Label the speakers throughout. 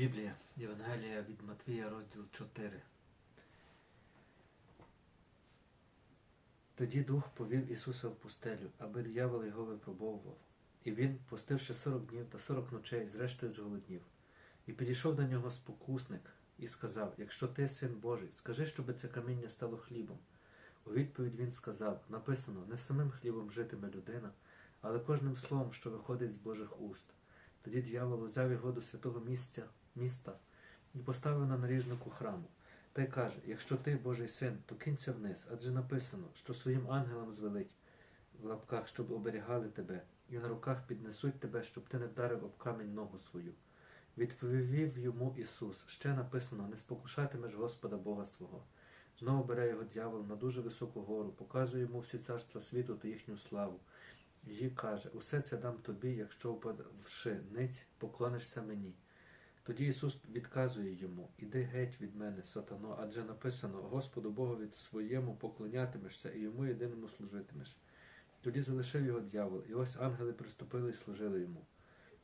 Speaker 1: Біблія, Євангелія від Матвія, розділ 4. Тоді Дух повів Ісуса в пустелю, аби диявол його випробовував. І він, постивши сорок днів та сорок ночей, зрештою зголоднів. І підійшов до нього спокусник і сказав: Якщо ти син Божий, скажи, щоби це каміння стало хлібом. У відповідь він сказав: Написано, не самим хлібом житиме людина, але кожним словом, що виходить з Божих уст. Тоді дьявол взяв його до святого місця, міста і поставив на наріжнику храму. Та й каже: Якщо ти Божий син, то кинься вниз, адже написано, що своїм ангелам звелить в лапках, щоб оберігали тебе, і на руках піднесуть тебе, щоб ти не вдарив об камінь ногу свою. Відповів йому Ісус: ще написано: не спокушатимеш Господа Бога свого. Знову бере його дьявол на дуже високу гору, показує йому всі царства світу та їхню славу. Їй каже: Усе це дам тобі, якщо впадавши ниць, поклонишся мені. Тоді Ісус відказує йому: Іди геть від мене, сатано, адже написано: Господу Богові своєму поклонятимешся і йому єдиному служитимеш. Тоді залишив його дьявол, і ось ангели приступили і служили йому.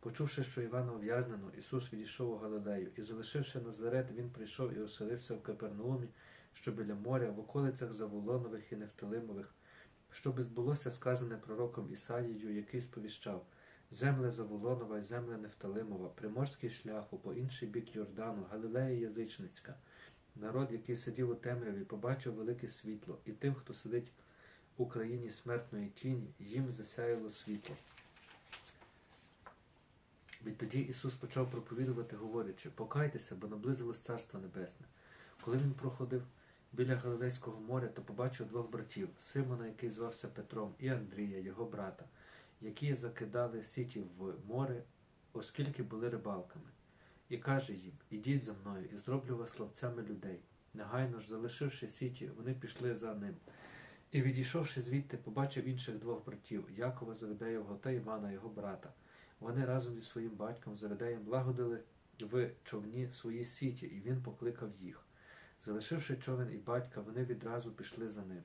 Speaker 1: Почувши, що Івана ув'язнено, Ісус відійшов у Галилею, і, залишивши Назарет, він прийшов і оселився в Капернаумі, що біля моря, в околицях Заволонових і Нефталимових, щоби збулося сказане пророком Ісаїю, який сповіщав земле Заволонова і земля Нефталимова, приморський шляху, по інший бік Йордану, Галилея Язичницька. Народ, який сидів у темряві, побачив велике світло, і тим, хто сидить у країні смертної тіні, їм засяяло світло. Відтоді Ісус почав проповідувати, говорячи: Покайтеся, бо наблизилось Царство Небесне. Коли він проходив біля Галилейського моря, то побачив двох братів Симона, який звався Петром, і Андрія, його брата, які закидали сіті в море, оскільки були рибалками. І каже їм: Ідіть за мною, і зроблю вас ловцями людей. Негайно ж, залишивши сіті, вони пішли за ним. І, відійшовши звідти, побачив інших двох братів Якова Заведеєвого та Івана, його брата. Вони разом зі своїм батьком Заведеєм лагодили в човні свої сіті, і він покликав їх. Залишивши човен і батька, вони відразу пішли за ним.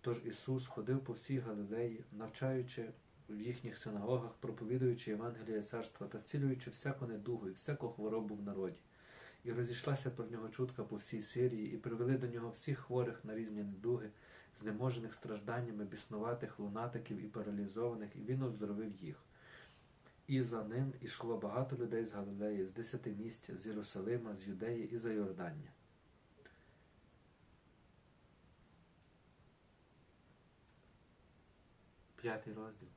Speaker 1: Тож Ісус ходив по всій Галилеї, навчаючи в їхніх синагогах, проповідуючи Євангеліє царства та зцілюючи всяку недугу і всяку хворобу в народі. І розійшлася про нього чутка по всій Сирії, і привели до нього всіх хворих на різні недуги, знеможених стражданнями, біснуватих, лунатиків і паралізованих, і він оздоровив їх. І за ним ішло багато людей з Галилеї, з десяти місць, з Єрусалима, з Юдеї і за Йордання. П'ятий розділ.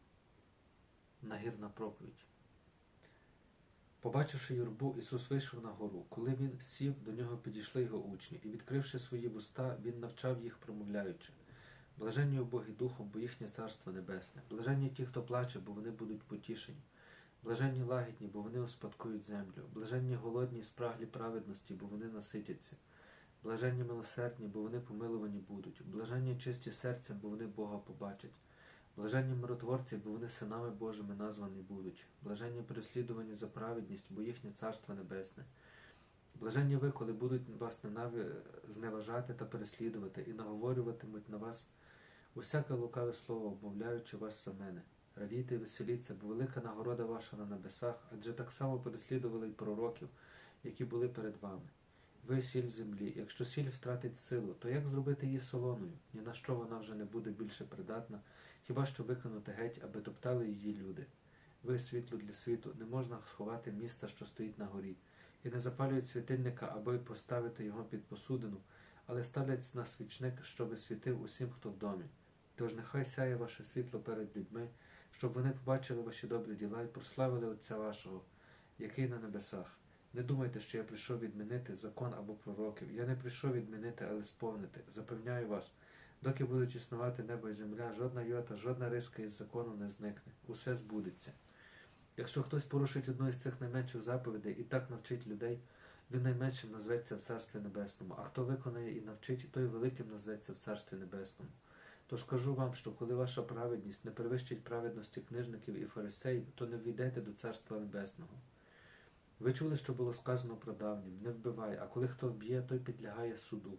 Speaker 1: Нагірна проповідь. Побачивши юрбу, Ісус вийшов на гору. Коли він сів, до нього підійшли його учні, і, відкривши свої вуста, він навчав їх, промовляючи. Блаженні убогі духом, бо їхнє царство небесне. Блаженні ті, хто плаче, бо вони будуть потішені. Блаженні лагідні, бо вони успадкують землю. Блаженні голодні спраглі праведності, бо вони наситяться. Блаженні милосердні, бо вони помилувані будуть. Блаженні чисті серцем, бо вони Бога побачать. Блаженні миротворці, бо вони синами Божими названі будуть. Блаженні переслідувані за праведність, бо їхнє царство небесне. Блаженні ви, коли будуть вас зневажати та переслідувати, і наговорюватимуть на вас усяке лукаве слово, обмовляючи вас за мене. Радійте і веселіться, бо велика нагорода ваша на небесах, адже так само переслідували й пророків, які були перед вами. Ви сіль землі. Якщо сіль втратить силу, то як зробити її солоною? Ні на що вона вже не буде більше придатна, хіба що викинути геть, аби топтали її люди. Ви світло для світу, не можна сховати міста, що стоїть на горі, і не запалюють світильника, аби поставити його під посудину, але ставлять на свічник, щоби світив усім, хто в домі. Тож нехай сяє ваше світло перед людьми, щоб вони побачили ваші добрі діла і прославили Отця вашого, який на небесах. Не думайте, що я прийшов відмінити закон або пророків. Я не прийшов відмінити, але сповнити. Запевняю вас, доки будуть існувати небо і земля, жодна йота, жодна риска із закону не зникне. Усе збудеться. Якщо хтось порушить одну із цих найменших заповідей і так навчить людей, він найменшим назветься в Царстві Небесному, а хто виконає і навчить, той великим назветься в Царстві Небесному. Тож кажу вам, що коли ваша праведність не перевищить праведності книжників і фарисеїв, то не війдете до Царства Небесного. Ви чули, що було сказано про давнім не вбивай, а коли хто вб'є, той підлягає суду.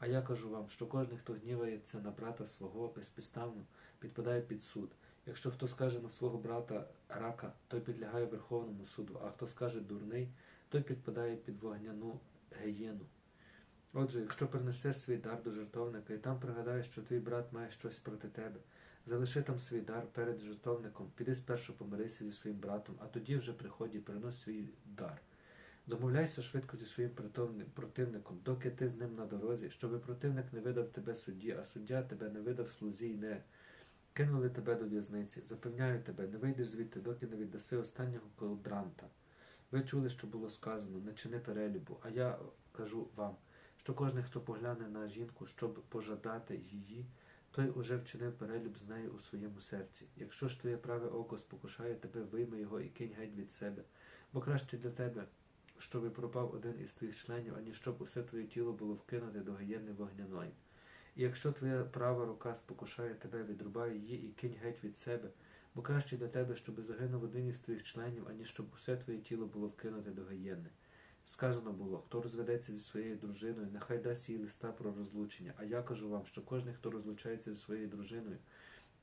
Speaker 1: А я кажу вам, що кожен, хто гнівається на брата свого безпідставно, підпадає під суд. Якщо хто скаже на свого брата рака, той підлягає Верховному суду, а хто скаже дурний, той підпадає під вогняну гієну. Отже, якщо принесеш свій дар до жертовника і там пригадаєш, що твій брат має щось проти тебе, залиши там свій дар перед жертовником, піди спершу помирися зі своїм братом, а тоді вже приходь і принось свій дар. Домовляйся швидко зі своїм противником, доки ти з ним на дорозі, щоби противник не видав тебе судді, а суддя тебе не видав слузі й не кинули тебе до в'язниці. Запевняю тебе, не вийдеш звідти, доки не віддаси останнього колдранта. Ви чули, що було сказано, не чини перелюбу, а я кажу вам, що кожен, хто погляне на жінку, щоб пожадати її, той уже вчинив перелюб з нею у своєму серці. Якщо ж твоє праве око спокушає тебе, вийми його і кинь геть від себе, бо краще для тебе, щоби пропав один із твоїх членів, аніж щоб усе твоє тіло було вкинуте до гієни вогняної. І якщо твоя права рука спокушає тебе, відрубай її і кинь геть від себе, бо краще для тебе, щоби загинув один із твоїх членів, аніж щоб усе твоє тіло було вкинуте до гієни. Сказано було, хто розведеться зі своєю дружиною, нехай дасть їй листа про розлучення. А я кажу вам, що кожен, хто розлучається зі своєю дружиною,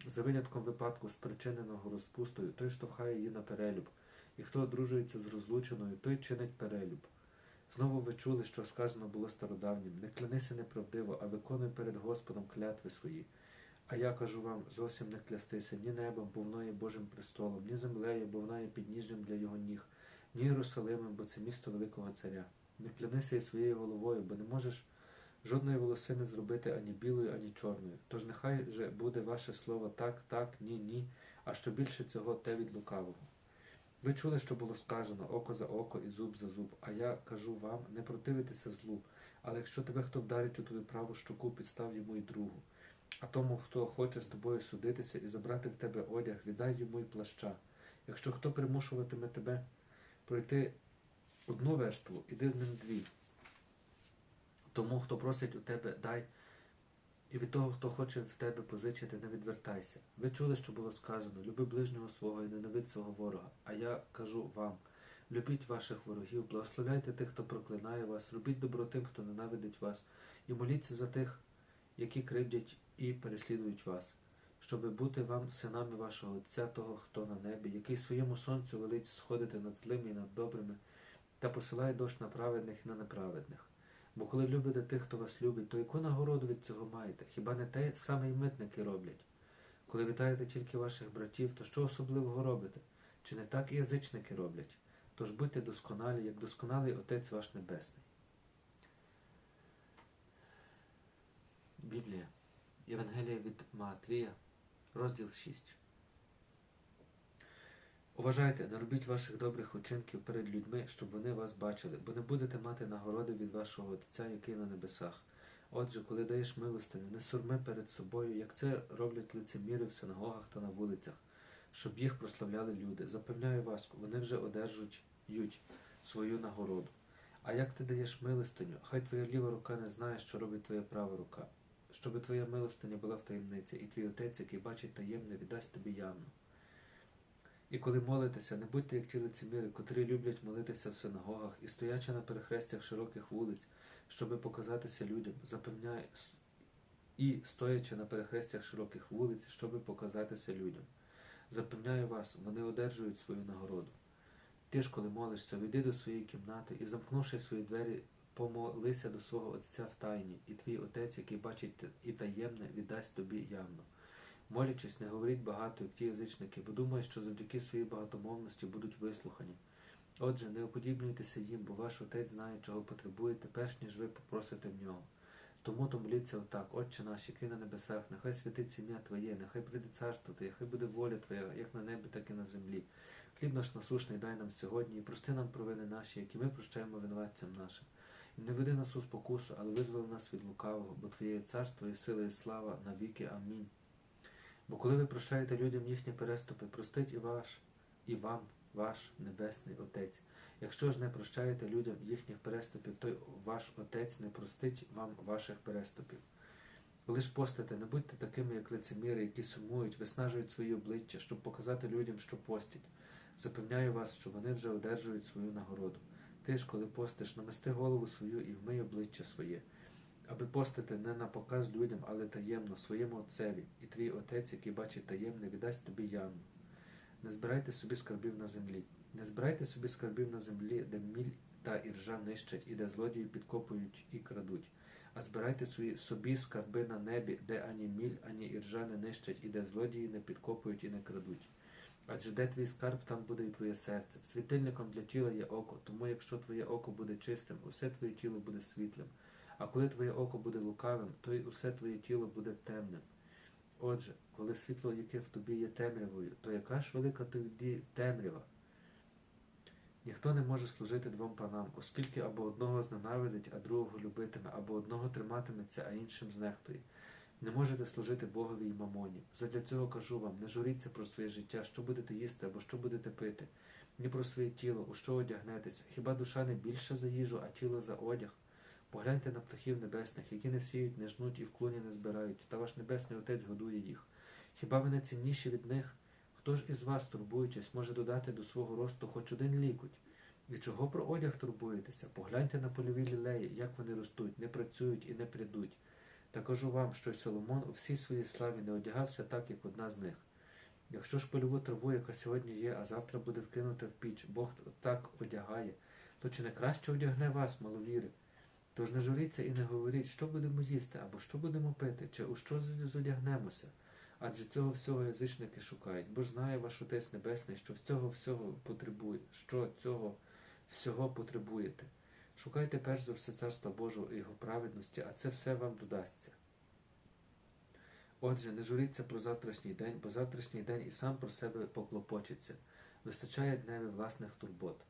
Speaker 1: за винятком випадку, спричиненого розпустою, той штовхає її на перелюб, і хто одружується з розлученою, той чинить перелюб. Знову ви чули, що сказано було стародавнім не клянися неправдиво, а виконуй перед Господом клятви свої. А я кажу вам, зовсім не клястися ні небом, бо воно є Божим престолом, ні землею, бо вона є підніжжям для його ніг, ні Єрусалимом, бо це місто великого царя. Не клянися і своєю головою, бо не можеш жодної волосини зробити ані білою, ані чорною. Тож нехай же буде ваше слово так, так, ні, ні, а що більше цього те від лукавого. Ви чули, що було сказано око за око і зуб за зуб, а я кажу вам, не противитися злу, але якщо тебе хто вдарить у твою праву щоку, підстав йому й другу. А тому, хто хоче з тобою судитися і забрати в тебе одяг, віддай йому й плаща. Якщо хто примушуватиме тебе пройти одну верству, іди з ним дві. Тому, хто просить у тебе, дай, і від того, хто хоче в тебе позичити, не відвертайся. Ви чули, що було сказано, люби ближнього свого і ненавидь свого ворога. А я кажу вам, любіть ваших ворогів, благословляйте тих, хто проклинає вас, робіть добро тим, хто ненавидить вас, і моліться за тих, які кривдять і переслідують вас, щоби бути вам синами вашого Отця, того, хто на небі, який своєму сонцю велить сходити над злими і над добрими, та посилає дощ на праведних і на неправедних. Бо коли любите тих, хто вас любить, то яку нагороду від цього маєте? Хіба не те саме й митники роблять? Коли вітаєте тільки ваших братів, то що особливого робите? Чи не так і язичники роблять? Тож будьте досконалі, як досконалий Отець ваш Небесний. Біблія. Євангелія від Матвія, розділ 6. Уважайте, не робіть ваших добрих учинків перед людьми, щоб вони вас бачили, бо не будете мати нагороди від вашого Отця, який на небесах. Отже, коли даєш милостиню, не сурми перед собою, як це роблять лицеміри в синагогах та на вулицях, щоб їх прославляли люди. Запевняю вас, вони вже одержують ють свою нагороду. А як ти даєш милостиню, хай твоя ліва рука не знає, що робить твоя права рука, щоби твоя милостиня була в таємниці, і твій отець, який бачить таємне, віддасть тобі явно. І коли молитеся, не будьте як ті лицеміри, котрі люблять молитися в синагогах і стоячи на перехрестях широких вулиць, щоби показатися людям, запевняю, і стоячи на перехрестях широких вулиць, щоби показатися людям. Запевняю вас, вони одержують свою нагороду. Ти ж, коли молишся, війди до своєї кімнати і, замкнувши свої двері, помолися до свого Отця в тайні, і твій Отець, який бачить і таємне, віддасть тобі явно. Молячись, не говоріть багато, як ті язичники, бо думаю, що завдяки своїй багатомовності будуть вислухані. Отже, не уподібнюйтеся їм, бо ваш отець знає, чого потребуєте, перш ніж ви попросите в нього. Тому то моліться отак, Отче наш, який на небесах, нехай святить ім'я Твоє, нехай прийде царство Твоє, хай буде воля Твоя, як на небі, так і на землі. Хліб наш насушний дай нам сьогодні, і прости нам провини наші, які ми прощаємо винуватцям нашим. І не веди нас у спокусу, але визволи нас від лукавого, бо Твоє царство і сила, і слава навіки. Амінь. Бо коли ви прощаєте людям їхні переступи, простить і ваш, і вам ваш Небесний Отець. Якщо ж не прощаєте людям їхніх переступів, то ваш Отець не простить вам ваших переступів. Коли ж постите, не будьте такими, як лицеміри, які сумують, виснажують свої обличчя, щоб показати людям, що постять. Запевняю вас, що вони вже одержують свою нагороду. Ти ж, коли постиш, намести голову свою і вмий обличчя своє, аби постити не на показ людям, але таємно своєму отцеві, і твій отець, який бачить таємне, віддасть тобі явно. Не збирайте собі скарбів на землі. Не збирайте собі скарбів на землі, де міль та іржа нищать, і де злодії підкопують і крадуть. А збирайте свої собі скарби на небі, де ані міль, ані іржа не нищать, і де злодії не підкопують і не крадуть. Адже де твій скарб, там буде і твоє серце. Світильником для тіла є око, тому якщо твоє око буде чистим, усе твоє тіло буде світлим. А коли твоє око буде лукавим, то й усе твоє тіло буде темним. Отже, коли світло, яке в тобі є темрявою, то яка ж велика тоді темрява? Ніхто не може служити двом панам, оскільки або одного зненавидить, а другого любитиме, або одного триматиметься, а іншим знехтує. Не можете служити Богові й мамоні. Задля цього кажу вам, не журіться про своє життя, що будете їсти або що будете пити, ні про своє тіло, у що одягнетеся. Хіба душа не більша за їжу, а тіло за одяг? Погляньте на птахів небесних, які не сіють, не жнуть і в клуні не збирають, та ваш небесний Отець годує їх. Хіба ви не цінніші від них? Хто ж із вас, турбуючись, може додати до свого росту хоч один лікуть? І чого про одяг турбуєтеся? Погляньте на польові лілеї, як вони ростуть, не працюють і не прядуть. Та кажу вам, що Соломон у всій своїй славі не одягався так, як одна з них. Якщо ж польову траву, яка сьогодні є, а завтра буде вкинута в піч, Бог так одягає, то чи не краще одягне вас, маловіри? Тож не журіться і не говоріть, що будемо їсти, або що будемо пити, чи у що зодягнемося. Адже цього всього язичники шукають, бо ж знає ваш Отець Небесний, що цього всього потребує, що цього всього потребуєте. Шукайте перш за все царства Божого і його праведності, а це все вам додасться. Отже, не журіться про завтрашній день, бо завтрашній день і сам про себе поклопочеться. Вистачає дневі власних турбот.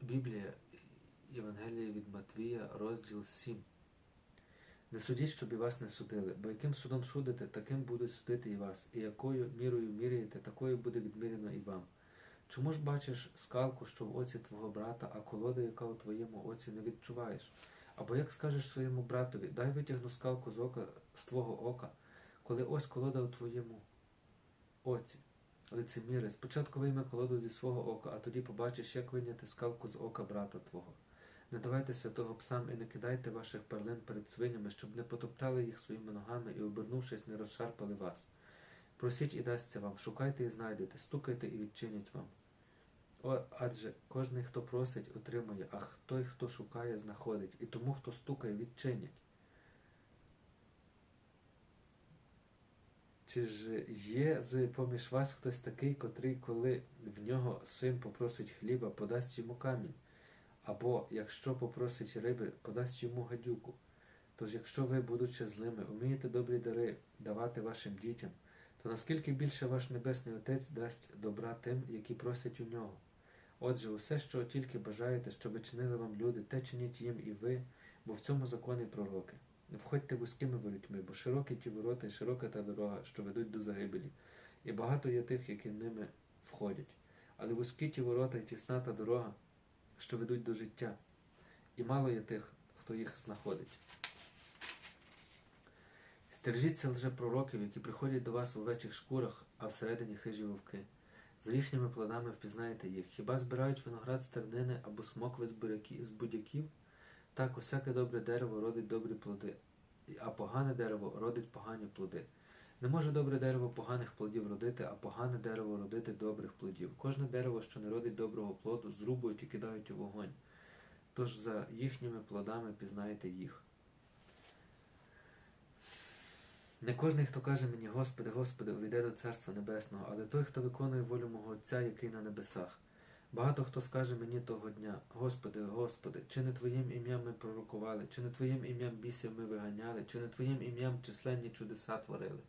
Speaker 1: Біблія Євангелія від Матвія, розділ 7. Не судіть, щоб і вас не судили, бо яким судом судите, таким будуть судити і вас, і якою мірою міряєте, такою буде відмірено і вам. Чому ж бачиш скалку, що в оці твого брата, а колода, яка у твоєму оці, не відчуваєш? Або як скажеш своєму братові, дай витягну скалку з ока з твого ока, коли ось колода у твоєму оці. Лицеміри, спочатку вийме колоду зі свого ока, а тоді побачиш, як вийняти скалку з ока брата твого. Не давайте святого псам і не кидайте ваших перлин перед свинями, щоб не потоптали їх своїми ногами і, обернувшись, не розшарпали вас. Просіть і дасться вам, шукайте і знайдете, стукайте і відчинять вам. О, адже кожний, хто просить, отримує, а той, хто шукає, знаходить, і тому, хто стукає, відчинять. Чи ж є поміж вас хтось такий, котрий, коли в нього син попросить хліба, подасть йому камінь? Або, якщо попросить риби, подасть йому гадюку. Тож, якщо ви, будучи злими, умієте добрі дари давати вашим дітям, то наскільки більше ваш Небесний Отець дасть добра тим, які просять у нього. Отже, усе, що тільки бажаєте, щоби чинили вам люди, те чиніть їм і ви, бо в цьому законі пророки. Не входьте вузькими воротьми, бо широкі ті ворота і широка та дорога, що ведуть до загибелі, і багато є тих, які ними входять. Але вузькі ті ворота і тісна та дорога, що ведуть до життя, і мало є тих, хто їх знаходить. Стережіться лжепророків, які приходять до вас у овечих шкурах, а всередині хижі вовки. За їхніми плодами впізнаєте їх. Хіба збирають виноград з тернини або смокви з будяків? Так, усяке добре дерево родить добрі плоди, а погане дерево родить погані плоди. Не може добре дерево поганих плодів родити, а погане дерево родити добрих плодів. Кожне дерево, що не родить доброго плоду, зрубують і кидають у вогонь. Тож за їхніми плодами пізнаєте їх. Не кожний, хто каже мені, Господи, Господи, увійде до Царства Небесного, але той, хто виконує волю мого Отця, який на небесах. Багато хто скаже мені того дня, Господи, Господи, чи не Твоїм ім'ям ми пророкували, чи не Твоїм ім'ям бісів ми виганяли, чи не Твоїм ім'ям численні чудеса творили.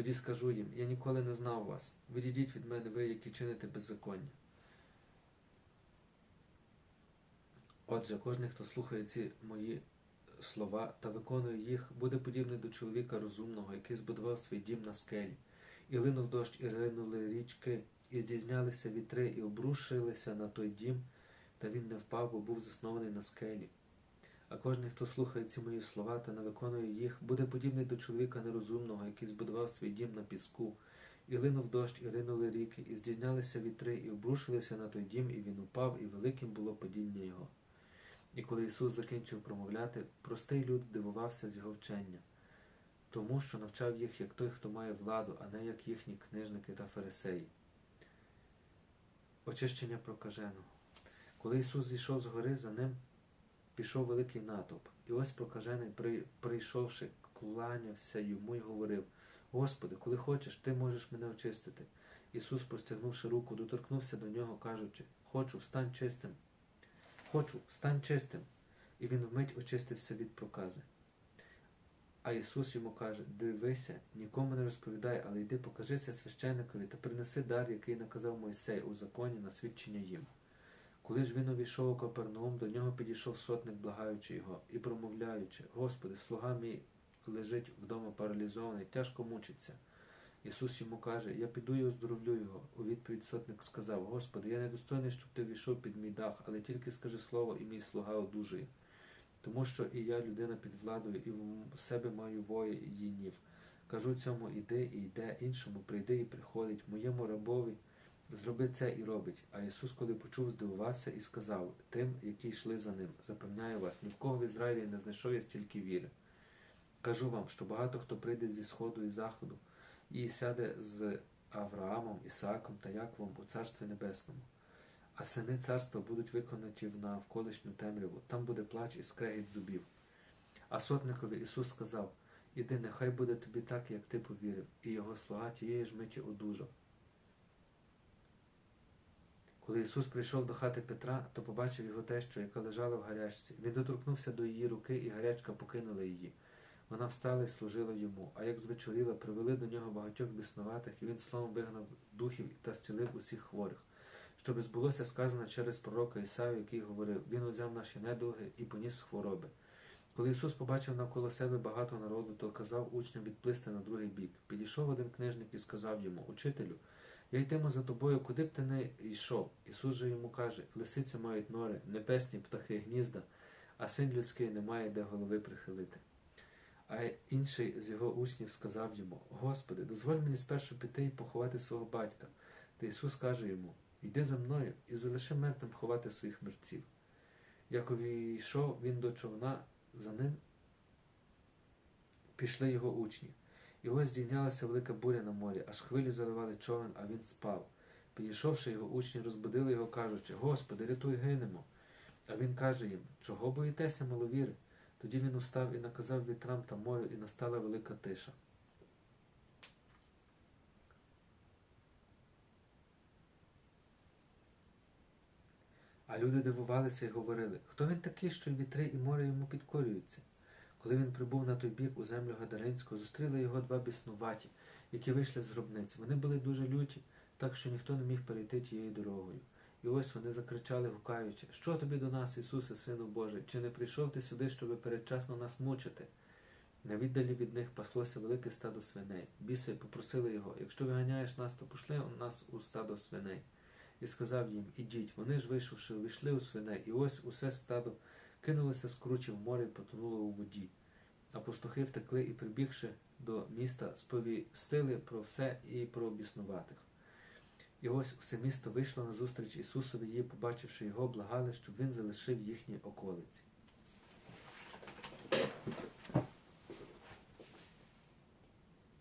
Speaker 1: Тоді скажу їм, я ніколи не знав вас. Відійдіть від мене, ви, які чините беззаконня. Отже, кожен, хто слухає ці мої слова та виконує їх, буде подібний до чоловіка розумного, який збудував свій дім на скелі. І линув дощ, і ринули річки, і здійнялися вітри, і обрушилися на той дім, та він не впав, бо був заснований на скелі. А кожен, хто слухає ці мої слова та не виконує їх, буде подібний до чоловіка нерозумного, який збудував свій дім на піску, і линув дощ, і ринули ріки, і здійнялися вітри, і обрушилися на той дім, і він упав, і великим було падіння його. І коли Ісус закінчив промовляти, простий люд дивувався з його вчення, тому що навчав їх як той, хто має владу, а не як їхні книжники та фарисеї. Очищення прокаженого. Коли Ісус зійшов з гори, за ним пішов великий натовп. І ось прокажений, при- прийшовши, кланявся йому й говорив: Господи, коли хочеш, ти можеш мене очистити. Ісус, простягнувши руку, доторкнувся до нього, кажучи: Хочу, встань чистим. Хочу, стань чистим. І він вмить очистився від прокази. А Ісус йому каже: Дивися, нікому не розповідай, але йди покажися священникові та принеси дар, який наказав Мойсей у законі на свідчення їм. Коли ж він увійшов у Капернаум, до нього підійшов сотник, благаючи його, і промовляючи: Господи, слуга мій лежить вдома паралізований, тяжко мучиться. Ісус йому каже: Я піду і оздоровлю його. У відповідь сотник сказав: Господи, я недостойний, щоб ти війшов під мій дах, але тільки скажи слово, і мій слуга одужує. Тому що і я людина під владою, і в себе маю воїнів. Кажу цьому іди і йде, іншому прийди і приходить, моєму рабові зроби це і робить. А Ісус, коли почув, здивувався і сказав тим, які йшли за ним, запевняю вас, ні в кого в Ізраїлі не знайшов я стільки віри. Кажу вам, що багато хто прийде зі сходу і заходу, і сяде з Авраамом, Ісааком та Яковом у Царстві Небесному. А сини царства будуть виконані в навколишню темряву, там буде плач і скрегіт зубів. А сотникові Ісус сказав: Іди, нехай буде тобі так, як ти повірив, і його слуга тієї ж миті одужав. Коли Ісус прийшов до хати Петра, то побачив його тещу, яка лежала в гарячці. Він доторкнувся до її руки, і гарячка покинула її. Вона встала і служила йому, а як звечоріла, привели до нього багатьох біснуватих, і він словом вигнав духів та зцілив усіх хворих. Щоб збулося сказано через пророка Ісаю, який говорив: Він узяв наші недуги і поніс хвороби. Коли Ісус побачив навколо себе багато народу, то казав учням відплисти на другий бік. Підійшов один книжник і сказав йому: Учителю, я йтиму за тобою, куди б ти не йшов. Ісус же йому каже: Лисиці мають нори, небесні птахи гнізда, а син людський не має де голови прихилити. А інший з його учнів сказав йому: Господи, дозволь мені спершу піти і поховати свого батька. Та Ісус каже йому: Йди за мною і залиши мертвим ховати своїх мерців. Як увійшов він до човна, за ним пішли його учні. Ось здійнялася велика буря на морі, аж хвилі заливали човен, а він спав. Підійшовши його учні, розбудили його, кажучи: Господи, рятуй, гинемо. А він каже їм: Чого боїтеся, маловіри? Тоді він устав і наказав вітрам та морю, і настала велика тиша. А люди дивувалися і говорили, хто він такий, що й вітри і море йому підкорюються. Коли він прибув на той бік у землю Гадаринську, зустріли його два біснуваті, які вийшли з гробниці. Вони були дуже люті, так що ніхто не міг перейти тією дорогою. І ось вони закричали, гукаючи, що тобі до нас, Ісусе, Сину Божий, чи не прийшов ти сюди, щоби передчасно нас мучити? На віддалі від них паслося велике стадо свиней. Біси попросили його, якщо виганяєш нас, то пошли нас у стадо свиней. І сказав їм, ідіть. Вони ж, вийшовши, увійшли у свиней, і ось усе стадо кинулися з кручі в море і потонули у воді. А пастухи втекли і, прибігши до міста, сповістили про все і про біснуватих. І ось усе місто вийшло на зустріч Ісусові, її, побачивши його, благали, щоб він залишив їхні околиці.